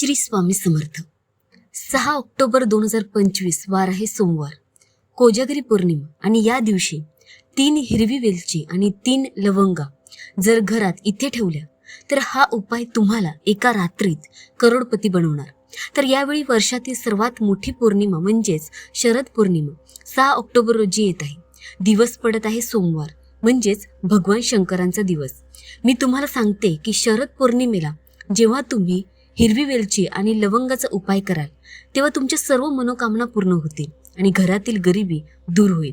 श्री स्वामी समर्थ. सहा ऑक्टोबर दोन हजार पंचवीस वार आहे सोमवार. कोजागरी पौर्णिमा आणि या दिवशी तीन हिरवी वेलची आणि तीन लवंगा जर घरात इथे ठेवल्या तर हा उपाय तुम्हाला एका रात्रीत करोडपती बनवणार. तर यावेळी वर्षातील सर्वात मोठी पौर्णिमा म्हणजेच शरद पौर्णिमा सहा ऑक्टोबर रोजी येत आहे. दिवस पडत आहे सोमवार म्हणजेच भगवान शंकरांचा दिवस. मी तुम्हाला सांगते की शरद पौर्णिमेला जेव्हा तुम्ही हिरवी वेलची आणि लवंगाचा उपाय कराल तेव्हा तुमच्या सर्व मनोकामना पूर्ण होतील आणि घरातील गरिबी दूर होईल.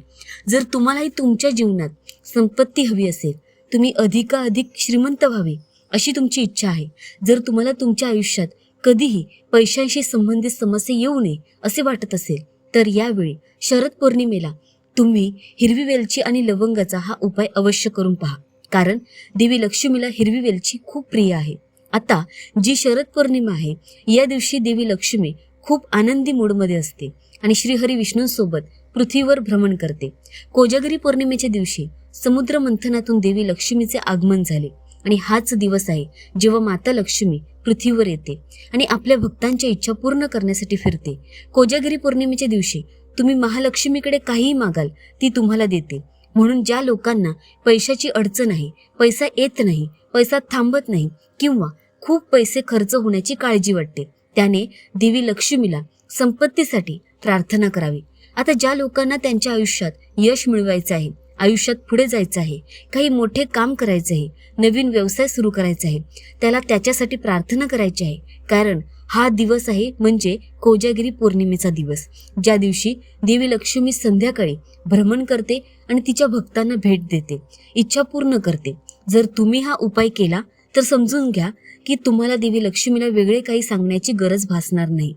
जर तुम्हालाही तुमच्या जीवनात संपत्ती हवी असेल तुम्ही अधिकाधिक श्रीमंत व्हावे अशी तुमची इच्छा आहे. जर तुम्हाला तुमच्या आयुष्यात कधीही पैशांशी संबंधित समस्या येऊ नये असे वाटत असेल तर यावेळी शरद पौर्णिमेला तुम्ही हिरवी वेलची आणि लवंगाचा हा उपाय अवश्य करून पहा. कारण देवी लक्ष्मीला हिरवी वेलची खूप प्रिय आहे. आता जी शरद पौर्णिमा आहे या दिवशी देवी लक्ष्मी खूप आनंदी मूडमध्ये असते आणि श्रीहरी विष्णूंसोबत पृथ्वीवर भ्रमण करते. कोजागरी पौर्णिमेच्या दिवशी समुद्र मंथनातून देवी लक्ष्मीचे आगमन झाले आणि हाच दिवस आहे जेव्हा माता लक्ष्मी पृथ्वीवर येते आणि आपल्या भक्तांच्या इच्छा पूर्ण करण्यासाठी फिरते. कोजागिरी पौर्णिमेच्या दिवशी तुम्ही महालक्ष्मीकडे काहीही मागाल ती तुम्हाला देते. म्हणून ज्या लोकांना पैशाची अडचण आहे पैसा येत नाही पैसा थांबत नाही किंवा खूप पैसे खर्च होण्याची काळजी वाटते. त्याने देवी लक्ष्मीला संपत्तीसाठी प्रार्थना करावी. आता ज्या लोकांना त्यांच्या आयुष्यात यश मिळवायचं आहे आयुष्यात पुढे जायचं आहे काही मोठे काम करायचं आहे नवीन व्यवसाय सुरू करायचा आहे त्याला त्याच्यासाठी प्रार्थना करायची आहे. कारण हा दिवस आहे म्हणजे कोजागिरी पौर्णिमेचा दिवस. ज्या दिवशी देवी लक्ष्मी संध्याकाळी भ्रमण करते आणि तिच्या भक्तांना भेट देते इच्छा पूर्ण करते. जर तुम्ही हा उपाय केला तर समजून घ्या की तुम्हाला देवी लक्ष्मीला वेगळे काही सांगण्याची गरज भासणार नाही.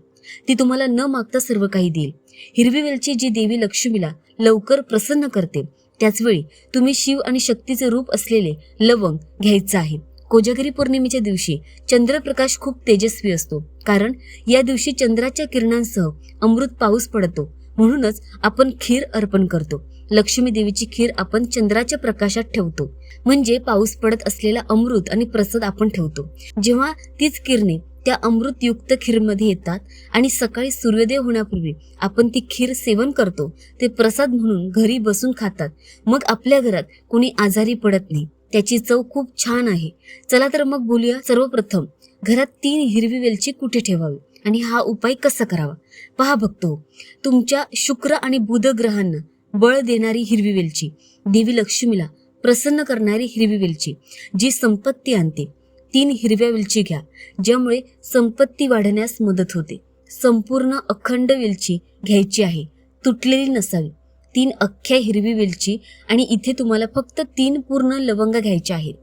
ती तुम्हाला न मागता सर्व काही देईल. हिरवी वेलची जी देवी लक्ष्मीला लवकर प्रसन्न करते त्याचवेळी तुम्ही शिव आणि शक्तीचे रूप असलेले लवंग घ्यायचं आहे. कोजागिरी पौर्णिमेच्या दिवशी चंद्रप्रकाश खूप तेजस्वी असतो कारण या दिवशी चंद्राच्या किरणांसह अमृत पाऊस पडतो. म्हणूनच आपण खीर अर्पण करतो. लक्ष्मी देवीची खीर आपण चंद्राच्या प्रकाशात ठेवतो. म्हणजे पाऊस पडत असलेला अमृत आणि प्रसाद आपण ठेवतो. जेव्हा तीच किरणे त्या अमृतयुक्त खीरमध्ये येतात आणि सकाळी सूर्योदय होण्यापूर्वी आपण ती खीर सेवन करतो ते प्रसाद म्हणून घरी बसून खातात. मग आपल्या घरात कोणी आजारी पडत नाही. त्याची चव खूप छान आहे. चला तर मग बोलूया सर्वप्रथम घरात तीन हिरवी वेलची कुठे ठेवावी? आणि हा उपाय कसा करावा? पहा बघतो तुमच्या शुक्र आणि बुध ग्रहांना बळ देणारी हिरवी वेलची देवी लक्ष्मीला प्रसन्न करणारी हिरवी वेलची जी संपत्ती आणते. तीन हिरव्या वेलची घ्या ज्यामुळे संपत्ती वाढण्यास मदत होते. संपूर्ण अखंड वेलची घ्यायची आहे तुटलेली नसावी. तीन अख्ख्या हिरवी वेलची आणि इथे तुम्हाला फक्त तीन पूर्ण लवंगा घ्यायच्या आहेत.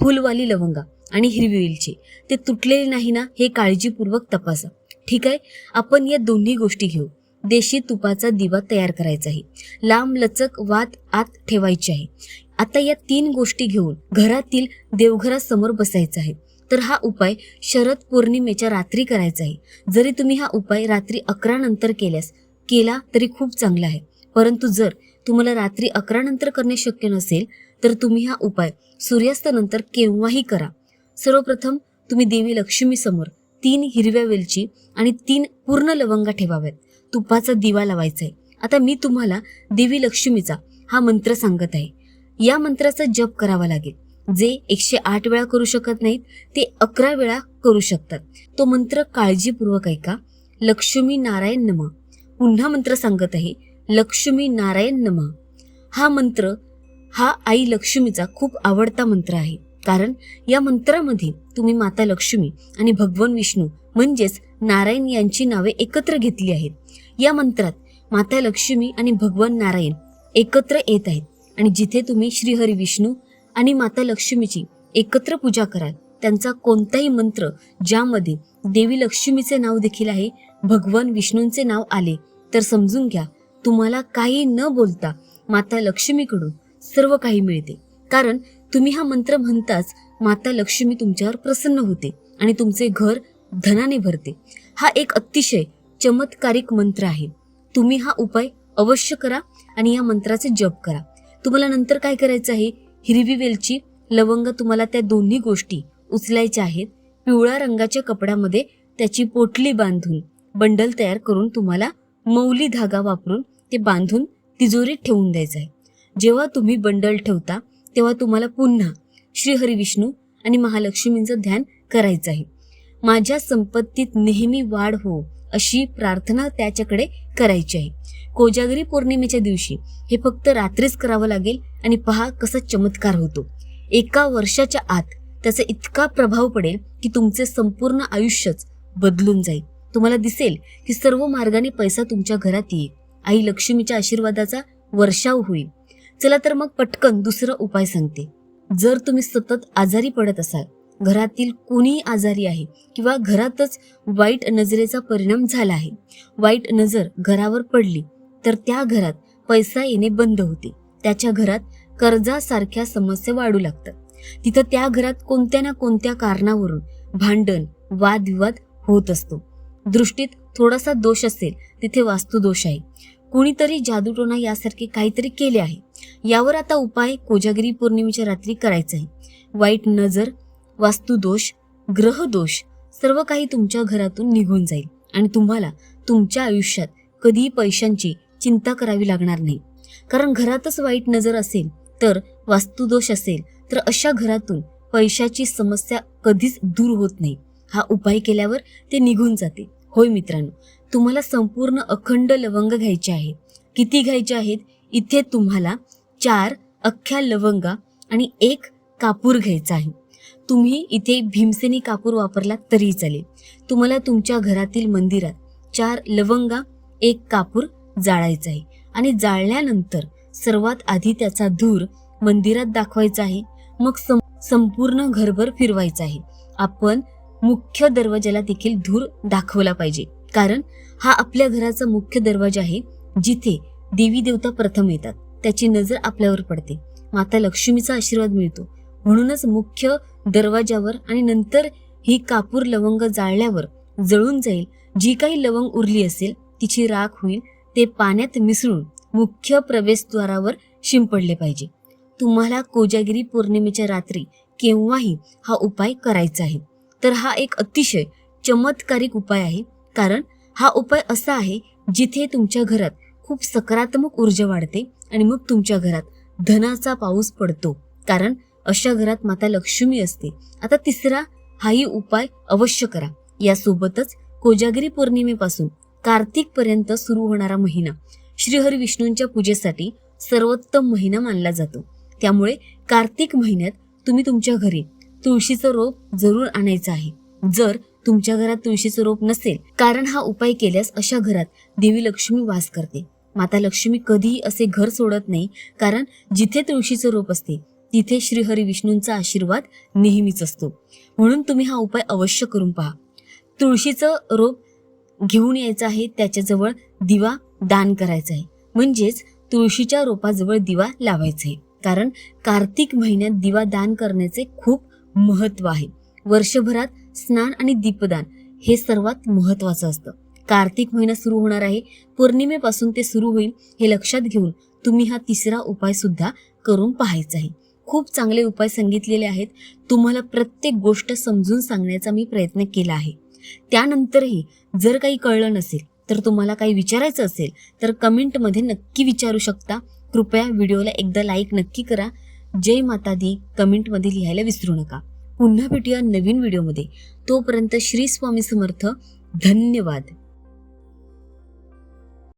फुलवाली लवंगा आणि हिरवी वेलची. ते तुटलेले नाही ना हे काळजीपूर्वक तपासा. ठीक आहे आपण या दोन्ही गोष्टी घेऊ. देशी तुपाचा दिवा तयार करायचा आहे. लांब लचक वात आत ठेवायची आहे. आता या तीन गोष्टी घेऊन घरातील देवघरासमोर बसायचं आहे. तर हा उपाय शरद पौर्णिमेच्या रात्री करायचा आहे. जरी तुम्ही हा उपाय रात्री अकरा नंतर केल्यास केला तरी खूप चांगला आहे. परंतु जर तुम्हाला रात्री अकरा नंतर करणे शक्य नसेल तर तुम्ही हा उपाय सूर्यास्तानंतर केव्हाही करा. सर्वप्रथम तुम्ही देवी लक्ष्मी समोर तीन हिरव्या वेलची आणि तीन पूर्ण लवंगा ठेवाव्यात. तुपाचा दिवा लावायचा आहे आता मी तुम्हाला देवी लक्ष्मीचा हा मंत्र सांगत आहे. या मंत्राचा जप करावा लागेल. जे एकशे आठ वेळा करू शकत नाहीत ते अकरा वेळा करू शकतात. तो मंत्र काळजीपूर्वक ऐका. लक्ष्मी नारायण नम. पुन्हा मंत्र सांगत आहे. लक्ष्मी नारायण नम. हा मंत्र हा आई लक्ष्मीचा खूप आवडता मंत्र आहे. कारण या मंत्रामध्ये तुम्ही माता लक्ष्मी आणि भगवान विष्णू म्हणजेच नारायण यांची नावे एकत्र घेतली आहेत. या मंत्रात माता लक्ष्मी आणि भगवान नारायण एकत्र येत आहेत आणि जिथे तुम्ही श्रीहरी विष्णू आणि माता लक्ष्मीची एकत्र पूजा कराल त्यांचा कोणताही मंत्र ज्यामध्ये देवी लक्ष्मीचे नाव देखील आहे भगवान विष्णूंचे नाव आले तर समजून घ्या तुम्हाला काही न बोलता माता लक्ष्मीकडून सर्व काही मिळते. कारण तुम्ही हा मंत्र म्हणताच माता लक्ष्मी तुमच्यावर प्रसन्न होते आणि तुमचे घर धनाने भरते. हा एक अतिशय चमत्कारिक मंत्र आहे. तुम्ही हा उपाय अवश्य करा आणि या मंत्राचे जप करा. तुम्हाला नंतर काय करायचं आहे? हिरवी वेलची लवंग तुम्हाला त्या दोन्ही गोष्टी उचलायच्या आहेत. पिवळ्या रंगाच्या कपड्यामध्ये त्याची पोटली बांधून बंडल तयार करून तुम्हाला मौली धागा वापरून ते बांधून तिजोरीत ठेवून द्यायचं आहे. जेव्हा तुम्ही बंडल ठेवता तेव्हा तुम्हाला पुन्हा श्रीहरी विष्णू आणि महालक्ष्मींचं ध्यान करायचं आहे. माझ्या संपत्तीत नेहमी वाढ हो अशी प्रार्थना त्याच्याकडे करायची आहे. कोजागरी पौर्णिमेच्या दिवशी हे फक्त रात्रीच करावं लागेल आणि पहा कसा चमत्कार होतो. एका वर्षाच्या आत त्याचा इतका प्रभाव पडेल की तुमचे संपूर्ण आयुष्यच बदलून जाईल. तुम्हाला दिसेल की सर्व मार्गाने पैसा तुमच्या घरात येईल. आई लक्ष्मीच्या आशीर्वादाचा वर्षाव होईल. चला तर मग पटकन दुसरा उपाय सांगते. जर तुम्ही सतत आजारी पडत असाल घरातील कोणीही आजारी आहे किंवा घरातच वाईट नजरेचा परिणाम झाला आहे वाईट नजर घरावर पडली तर त्या घरात पैसा येणे बंद होते. त्याच्या घरात कर्जासारख्या समस्या वाढू लागतात. तिथं त्या घरात कोणत्या ना कोणत्या कारणावरून भांडण वादविवाद होत असतो. दृष्टीत थोडासा दोष असेल तिथे वास्तुदोष आहे. कुणीतरी जादूटोना यासारखे काहीतरी केले आहे. यावर आता उपाय कोजागिरी पौर्णिमेच्या रात्री करायचा आहे. वाईट नजर वास्तुदोष ग्रहदोष सर्व काही तुमच्या घरातून निघून जाईल आणि तुम्हाला तुमच्या आयुष्यात कधीही पैशांची चिंता करावी लागणार नाही. कारण घरातच वाईट नजर असेल तर वास्तुदोष असेल तर अशा घरातून पैशाची समस्या कधीच दूर होत नाही. हा उपाय केल्यावर ते निघून जाते. होय मित्रांनो तुम्हाला संपूर्ण अखंड लवंग घ्यायचे आहे किती घ्यायचे आहेत? इथे तुम्हाला चार अख्ख्या लवंगा आणि एक कापूर घ्यायचा आहे. तुम्ही इथे भीमसेनी कापूर वापरला तरी चालेल. तुम्हाला तुमच्या घरातील मंदिरात चार लवंगा एक कापूर जाळायचा आहे. आणि जाळल्यानंतर सर्वात आधी त्याचा धूर मंदिरात दाखवायचा आहे. मग सं संपूर्ण घरभर फिरवायचा आहे. आपण मुख्य दरवाजाला देखील धूर दाखवला पाहिजे. कारण हा आपल्या घराचा मुख्य दरवाजा आहे जिथे देवी देवता प्रथम येतात. त्याची नजर आपल्यावर पडते. माता लक्ष्मीचा आशीर्वाद मिळतो. म्हणूनच मुख्य दरवाजावर आणि नंतर ही कापूर लवंग जाळल्यावर जळून जाईल. जी काही लवंग उरली असेल तिची राख होईल. ते पाण्यात मिसळून मुख्य प्रवेशद्वारावर शिंपडले पाहिजे. तुम्हाला कोजागिरी पौर्णिमेच्या रात्री केव्हाही हा उपाय करायचा आहे. तर हा एक अतिशय चमत्कारिक उपाय आहे. कारण हा उपाय असा आहे जिथे तुमच्या घरात खूप सकारात्मक ऊर्जा वाढते आणि मग तुमच्या घरात धनाचा पाऊस पडतो. कारण अशा घरात माता लक्ष्मी असते. आता तिसरा हाही उपाय अवश्य करा. यासोबतच कोजागिरी पौर्णिमेपासून कार्तिक पर्यंत सुरू होणारा महिना श्रीहरी विष्णूंच्या पूजेसाठी सर्वोत्तम महिना मानला जातो. त्यामुळे कार्तिक महिन्यात तुम्ही तुमच्या घरी तुळशीचं रोप जरूर आणायचं आहे. जर तुमच्या घरात तुळशीचं रोप नसेल कारण हा उपाय केल्यास अशा घरात देवी लक्ष्मी वास करते. माता लक्ष्मी कधीही असे घर सोडत नाही कारण जिथे तुळशीचं रोप असते तिथे श्रीहरी विष्णूंचा आशीर्वाद नेहमीच असतो. म्हणून तुम्ही हा उपाय अवश्य करून पहा. तुळशीचं रोप घेऊन यायचं आहे त्याच्याजवळ दिवा दान करायचा आहे. म्हणजेच तुळशीच्या रोपाजवळ दिवा लावायचा आहे. कारण कार्तिक महिन्यात दिवा दान करण्याचे खूप महत्त्व आहे. वर्षभरात स्नान आणि दीपदान हे सर्वात महत्वाचं असतं. कार्तिक महिना सुरू होणार आहे. पौर्णिमेपासून ते सुरू होईल हे लक्षात घेऊन तुम्ही हा तिसरा उपाय सुद्धा करून पाहायचा आहे. खूप चांगले उपाय सांगितलेले आहेत. तुम्हाला प्रत्येक गोष्ट समजून सांगण्याचा मी प्रयत्न केला आहे. त्यानंतरही जर काही कळलं नसेल तर तुम्हाला काही विचारायचं असेल तर कमेंटमध्ये नक्की विचारू शकता. कृपया व्हिडिओला एकदा लाईक नक्की करा. जय माता दी. कमेंटमध्ये लिहायला विसरू नका. पुन्हा भेटूया नवीन व्हिडिओमध्ये. तोपर्यंत श्री स्वामी समर्थ. धन्यवाद.